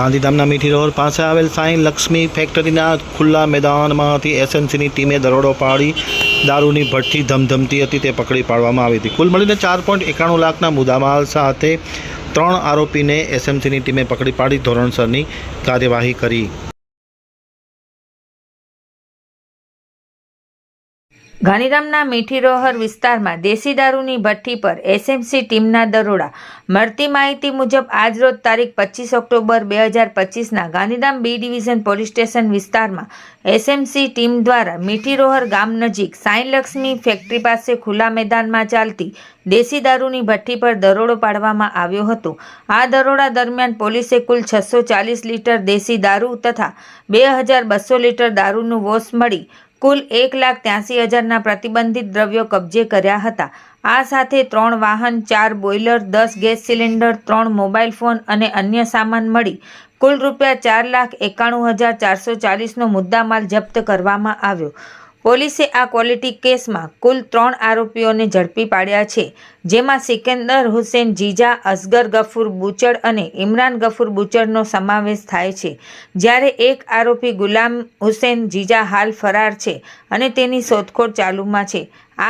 ગાંધીધામના મીઠી રોડ પાસે આવેલ સાંઈ લક્ષ્મી ફેક્ટરીના ખુલ્લા મેદાનમાંથી એસએમસીની ટીમે દરોડો પાડી દારૂની ભઠ્ઠી ધમધમતી હતી તે પકડી પાડવામાં આવી હતી. કુલ મળીને ચાર પોઈન્ટ એકાણું લાખના મુદ્દામાલ સાથે ત્રણ આરોપીને એસએમસીની ટીમે પકડી પાડી ધોરણસરની કાર્યવાહી કરી. ગાંધીધામના મીઠીરોહર વિસ્તારમાં દેશી દારૂની ભઠ્ઠી પર એસએમસી ટીમના દરોડા. મળતી માહિતી મુજબ આજરોજ તારીખ પચીસ ઓક્ટોબર બે હજાર પચીસના Gandhidham B division police station વિસ્તારમાં એસએમસી ટીમ દ્વારા મીઠીરોહર ગામ નજીક સાંઈલક્ષ્મી ફેક્ટરી પાસે ખુલ્લા મેદાનમાં ચાલતી દેશી દારૂની ભઠ્ઠી પર દરોડો પાડવામાં આવ્યો હતો. આ દરોડા દરમિયાન પોલીસે કુલ છસો ચાલીસ લીટર દેશી દારૂ તથા બે હજાર બસો લીટર દારૂનું વોશ મળી કુલ એક લાખ ત્યાસી હજારના પ્રતિબંધિત દ્રવ્યો કબજે કર્યા હતા. આ સાથે ત્રણ વાહન, ચાર બોઇલર, દસ ગેસ સિલિન્ડર, ત્રણ મોબાઈલ ફોન અને અન્ય સામાન મળી કુલ રૂપિયા ચાર લાખ એકાણું હજાર ચારસો ચાલીસનો મુદ્દામાલ જપ્ત કરવામાં આવ્યો. પોલીસે આ ક્વોલિટી કેસમાં કુલ ત્રણ આરોપીઓને ઝડપી પાડ્યા છે, જેમાં સિકંદર હુસેન, જીજા, અસગર ગફુર બુચડ અને ઇમરાન ગફુર બુચડનો સમાવેશ થાય છે. જ્યારે એક આરોપી ગુલામ હુસેન, જીજા હાલ ફરાર છે અને તેની શોધખોળ ચાલુમાં છે. આ